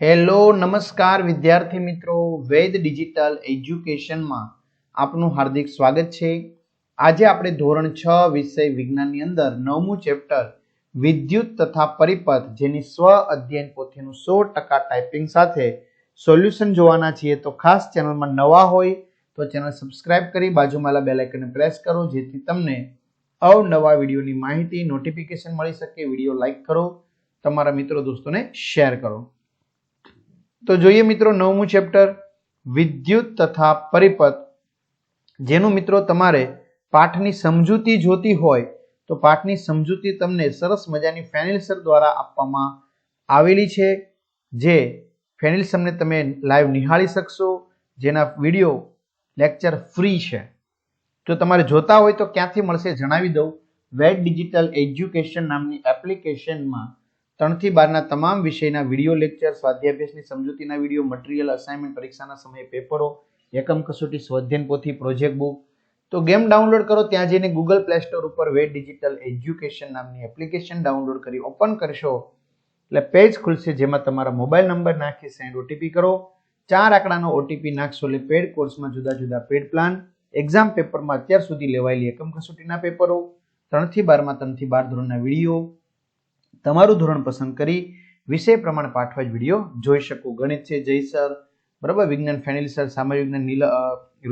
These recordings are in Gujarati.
હેલો, નમસ્કાર વિદ્યાર્થી મિત્રો. વેદ ડિજિટલ એજ્યુકેશનમાં આપનું હાર્દિક સ્વાગત છે. આજે આપણે ધોરણ છ વિષય વિજ્ઞાનની અંદર નવમું ચેપ્ટર વિદ્યુત તથા પરિપથ જેની સ્વ અધ્યયન પોથીનું સો ટકા ટાઈપિંગ સાથે સોલ્યુશન જોવાના છીએ. તો ખાસ ચેનલમાં નવા હોય તો ચેનલ સબસ્ક્રાઇબ કરી બાજુમાં બેલ આઇકનને પ્રેસ કરો, જેથી તમને અવનવા વિડીયોની માહિતી નોટિફિકેશન મળી શકે. વીડિયો લાઇક કરો, તમારા મિત્રો, દોસ્તોને શેર કરો. તો જોઈએ મિત્રો નવમું ચેપ્ટર વિદ્યુત તથા પરિપથ. જેનું મિત્રો તમારે પાઠની સમજૂતી જોતી હોય, તો પાઠની સમજૂતી તમને સરસ મજાની ફેનિલ દ્વારા આપવામાં આવેલી છે, જે ફેનિલ સમને તમે લાઈવ નિહાળી શકશો, જેના વીડિયો લેક્ચર ફ્રી છે. જો તમારે જોતા હોય તો ક્યાંથી મળશે જણાવી દઉં. વેડ ડિજિટલ એજ્યુકેશન નામની એપ્લિકેશનમાં ત્રણથી બારના તમામ વિષયના વીડિયો લેક્ચર સ્વાધ્યાભ્યાસની સમજૂતીના વીડિયો, મટીરિયલ અસાઇનમેન્ટ પરીક્ષાના સમયે પેપરો એકમ કસોટી, સ્વાધ્યાયન પોથી પ્રોજેક્ટ બુક તો ગેમ ડાઉનલોડ કરો, ત્યાં જઈને ગૂગલ પ્લે સ્ટોર ઉપર વેડ ડિજિટલ એજ્યુકેશન નામની એપ્લિકેશન ડાઉનલોડ કરી ઓપન કરશો. એટલે પેજ ખુલશે, જેમાં તમારા મોબાઈલ નંબર નાખી સેન્ડ ઓટીપી કરો. ચાર આંકડાનો ઓટીપી નાખશો એટલે પેડ કોર્સમાં જુદા જુદા પેડ પ્લાન એક્ઝામ પેપરમાં અત્યાર સુધી લેવાયેલી એકમ કસોટીના પેપરો ત્રણથી બારમાં, ત્રણથી બાર ધોરણના વીડિયો. તમારું ધોરણ પસંદ કરી વિષય પ્રમાણે પાઠવાજ વીડિયો જોઈ શકો. ગણિત છે જય સર, બરાબર? વિજ્ઞાન ફેનિલ સર સામાજિક વિજ્ઞાન Neel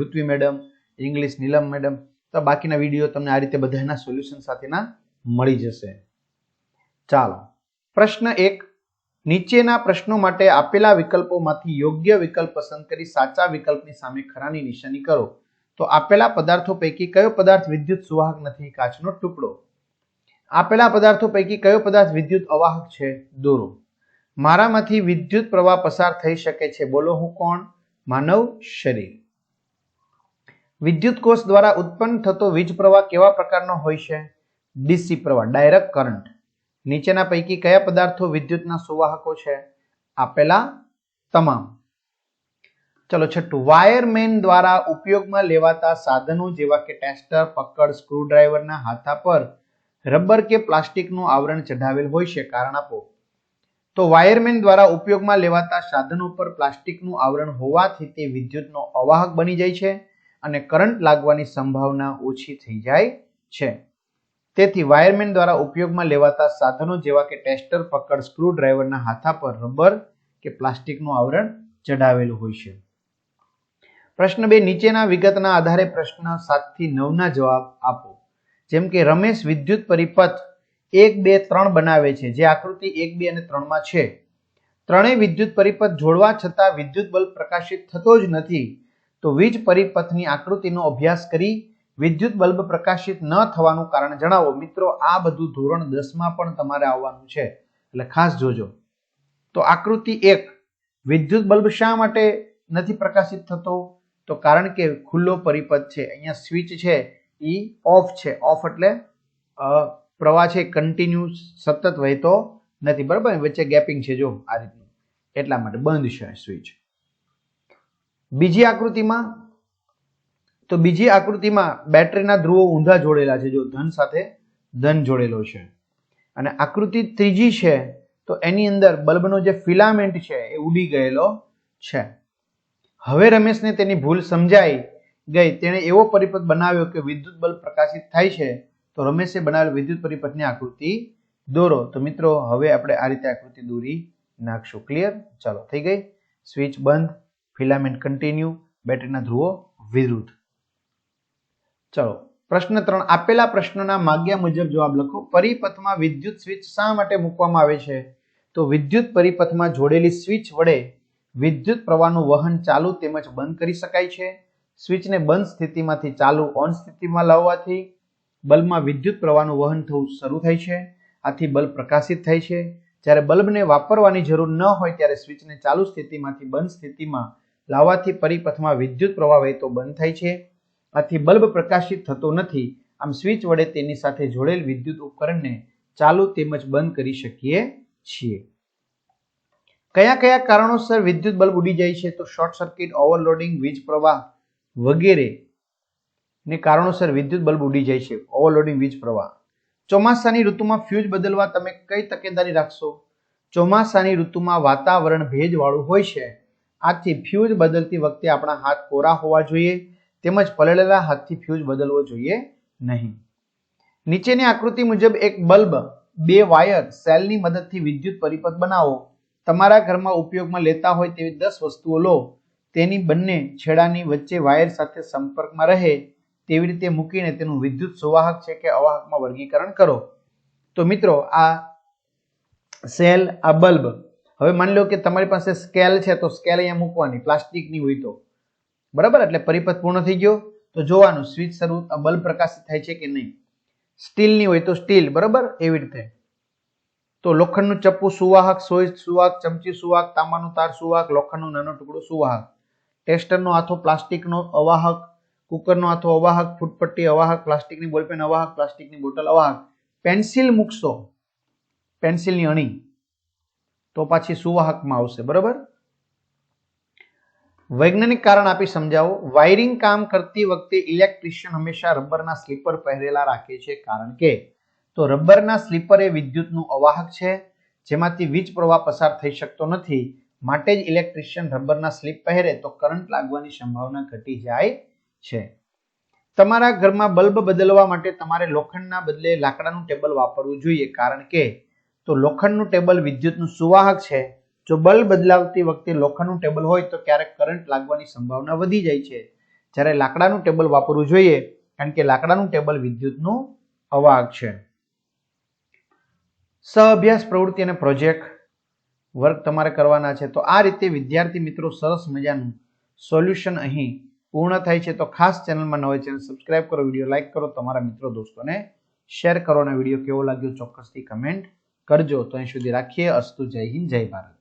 Rutvi madam, English Neelam madam. તો બાકીના વીડિયો તમને આ રીતે બધાના સોલ્યુશન સાથેના મળી જશે. ચાલો. પ્રશ્ન એક. નીચેના પ્રશ્નો માટે આપેલા વિકલ્પોમાંથી યોગ્ય વિકલ્પ પસંદ કરી સાચા વિકલ્પની સામે ખરાની નિશાની કરો. તો આપેલા પદાર્થો પૈકી કયો પદાર્થ વિદ્યુત સુવાહક નથી, કાચનો ટુકડો? આપેલા પદાર્થો પૈકી કયો પદાર્થ વિદ્યુત અવાહક છે? દોરો. મારામાંથી વિદ્યુત પ્રવાહ પસાર થઈ શકે છે. બોલો, હું કોણ? માનવ શરીર. વિદ્યુત કોષ દ્વારા ઉત્પન્ન થતો વીજ પ્રવાહ કેવા પ્રકારનો હોય છે? ડીસી પ્રવાહ, ડાયરેક્ટ કરંટ. નીચેના પૈકી કયા પદાર્થો વિદ્યુતના સુવાહકો છે? આપેલા તમામ. ચલો, છઠ્ઠું. વાયરમેન દ્વારા ઉપયોગમાં લેવાતા સાધનો જેવા કે ટેસ્ટર, પકડ, સ્ક્રૂડ્રાઈવરના હાથા પર રબર કે પ્લાસ્ટિકનું આવરણ ચઢાવેલ હોય છે, કારણ આપો. તો વાયરમેન દ્વારા ઉપયોગમાં લેવાતા સાધનો પર પ્લાસ્ટિકનું આવરણ હોવાથી તે વિદ્યુતનો અવાહક બની જાય છે અને કરંટ લાગવાની સંભાવના ઓછી થઈ જાય છે. તેથી વાયરમેન દ્વારા ઉપયોગમાં લેવાતા સાધનો જેવા કે ટેસ્ટર, પકડ સ્ક્રૂ ડ્રાઈવરના હાથા પર રબર કે પ્લાસ્ટિકનું આવરણ ચઢાવેલું હોય છે. પ્રશ્ન બે, નીચેના વિગતના આધારે પ્રશ્ન સાતથી નવ જવાબ આપો. જેમ કે રમેશ વિદ્યુત પરિપથ એક, બે, ત્રણ બનાવે છે. જે આકૃતિ એક, બે અને ત્રણમાં છે. ત્રણેય વિદ્યુત પરિપથ જોડવા છતાં વિદ્યુત બલ્બ પ્રકાશિત થતો જ નથી. તો વીજ પરિપથની આકૃતિનો અભ્યાસ કરી વિદ્યુત બલ્બ પ્રકાશિત ન થવાનું કારણ જણાવો. મિત્રો, આ બધું ધોરણ દસમાં પણ તમારે આવવાનું છે. એટલે ખાસ જોજો. તો આકૃતિ એક, વિદ્યુત બલ્બ શા માટે નથી પ્રકાશિત થતો? તો કારણ કે ખુલ્લો પરિપથ છે. અહીંયા સ્વિચ છે. એ ઓફ છે. ઓફ એટલે પ્રવાહ છે કન્ટિન્યુ સતત વહેતો નથી. બરાબર? વચ્ચે ગેપિંગ છે જો આ રીતનું. એટલા માટે બંધ છે સ્વિચ બીજી આકૃતિમાં, તો બીજી આકૃતિમાં બેટરીના ધ્રુવો ઊંધા જોડેલા છે. જો ધન સાથે ધન જોડેલો છે. અને આકૃતિ ત્રીજી છે, તો એની અંદર બલ્બનો જે ફિલામેન્ટ છે એ ઉડી ગયેલો છે. હવે રમેશને તેની ભૂલ સમજાઈ ગઈ. તેણે એવો પરિપથ બનાવ્યો કે વિદ્યુત બલ્બ પ્રકાશિત થાય છે, તો રમેશે બનાવેલ વિદ્યુત પરિપથની આકૃતિ દોરો. તો મિત્રો, હવે આપણે આ રીતે આકૃતિ દોરી નાખશું. ક્લિયર ચાલો, થઈ ગઈ. સ્વિચ બંધ. ફિલામેન્ટ કન્ટિન્યુ બેટરીના ધ્રુવો વિરુદ્ધ. ચલો, પ્રશ્ન ત્રણ. આપેલા પ્રશ્નના માગ્યા મુજબ જવાબ લખો. પરિપથમાં વિદ્યુત સ્વિચ શા માટે મૂકવામાં આવે છે? તો વિદ્યુત પરિપથમાં જોડેલી સ્વિચ વડે વિદ્યુત પ્રવાહનું વહન ચાલુ તેમજ બંધ કરી શકાય છે. સ્વિચને બંધ સ્થિતિમાંથી ચાલુ ઓન સ્થિતિમાં લાવવાથી બલ્બમાં વિદ્યુત પ્રવાહનું વહન થવું શરૂ થાય છે. આથી બલ્બ પ્રકાશિત થાય છે. જ્યારે બલ્બને વાપરવાની જરૂર ન હોય ત્યારે સ્વિચને ચાલુ સ્થિતિમાંથી બંધ સ્થિતિમાં લાવવાથી પરિપથમાં વિદ્યુત પ્રવાહ વહેતો બંધ થાય છે. આથી બલ્બ પ્રકાશિત થતો નથી. આમ સ્વિચ વડે તેની સાથે જોડેલ વિદ્યુત ઉપકરણને ચાલુ તેમજ બંધ કરી શકીએ છીએ. કયા કયા કારણોસર વિદ્યુત બલ્બ ઉડી જાય છે? તો શોર્ટ સર્કિટ, ઓવરલોડિંગ, વીજ પ્રવાહ વગેરે. ને કારણોસર વિદ્યુત બલ્બ ઉડી જાય છે. ઓવરલોડિંગ વીજ પ્રવાહ. ચોમાસાની ઋતુમાં ફ્યુઝ બદલવા તમે કઈ તકેદારી રાખશો? ચોમાસાની ઋતુમાં વાતાવરણ ભેજવાળું હોય છે. આથી ફ્યુઝ બદલતી વખતે આપણા હાથ કોરા હોવા જોઈએ, તેમજ પલળેલા હાથથી ફ્યુઝ બદલવો જોઈએ નહીં. નીચેની આકૃતિ મુજબ એક બલ્બ, બે વાયર સેલની મદદથી વિદ્યુત પરિપથ બનાવો. તમારા ઘરમાં ઉપયોગમાં લેતા હોય તેવી દસ વસ્તુઓ લો. તેની બંને છેડાની વચ્ચે વાયર સાથે સંપર્કમાં રહે તેવી રીતે મૂકીને તેનું વિદ્યુત સુવાહક છે કે અવાહકમાં વર્ગીકરણ કરો. તો મિત્રો, આ સેલ, આ બલ્બ, હવે માની લો કે તમારી પાસે સ્કેલ છે, તો સ્કેલ અહીંયા મૂકવાની, પ્લાસ્ટિકની હોય તો. બરાબર? એટલે પરિપથ પૂર્ણ થઈ ગયો. તો જોવાનું, સ્વિચ શરૂ બલ્બ પ્રકાશિત થાય છે કે નહીં? સ્ટીલની હોય તો સ્ટીલ, બરાબર? એવી રીતે. તો લોખંડનું ચપ્પુ સુવાહક, સોય સુવાહક, ચમચી સુવાહક, તાંબાનું તાર સુવાહક, લોખંડનું નાનો ટુકડો સુવાહક. ટેસ્ટરનો હાથો પ્લાસ્ટિકનો અવાહક, કુકરનો હાથો અવાહક, ફૂટપટ્ટી અવાહક, પ્લાસ્ટિકની બોલપેન અવાહક, પ્લાસ્ટિકની બોટલ અવાહક. પેન્સિલ મૂકશો. પેન્સિલની અણી. તો પાછી સુવાહકમાં આવશે. બરાબર? વૈજ્ઞાનિક કારણ આપી સમજાવો. વાયરિંગ કામ કરતી વખતે ઇલેક્ટ્રિશિયન હંમેશા રબરના સ્લીપર પહેરેલા રાખે છે. કારણ કે તો રબરના સ્લીપર એ વિદ્યુતનું અવાહક છે, જેમાંથી વીજ પ્રવાહ પસાર થઈ શકતો નથી. માટે જ ઇલેક્ટ્રિશિયન રબરના સ્લીપ પહેરે તો કરંટ લાગવાની સંભાવના ઘટી જાય છે. તમારા ઘરમાં બલ્બ બદલવા માટે તમારે લોખંડના બદલે લાકડાનું ટેબલ વાપરવું જોઈએ, કારણ કે તો લોખંડનું ટેબલ વિદ્યુતનું સુવાહક છે. જો બલ્બ બદલાવતી વખતે લોખંડનું ટેબલ હોય તો ક્યારેક કરંટ લાગવાની સંભાવના વધી જાય છે. જ્યારે લાકડાનું ટેબલ વાપરવું જોઈએ, કારણ કે લાકડાનું ટેબલ વિદ્યુતનું અવાહક છે. સહઅભ્યાસ પ્રવૃત્તિ અને પ્રોજેક્ટ વર્ક તમારે કરવાના છે, તો આ રીતે વિદ્યાર્થી મિત્રો સરસ મજાનું સોલ્યુશન અહીં પૂર્ણ થાય છે. તો ખાસ ચેનલમાં ન હોય ચેનલ સબસ્ક્રાઇબ કરો, વીડિયો લાઇક કરો. તમારા મિત્રો દોસ્તોને શેર કરો અને વીડિયો કેવો લાગ્યો ચોક્કસથી કમેન્ટ કરજો. તો અહીં સુધી રાખીએ. અસ્તુ જય હિન્દ, જય ભારત.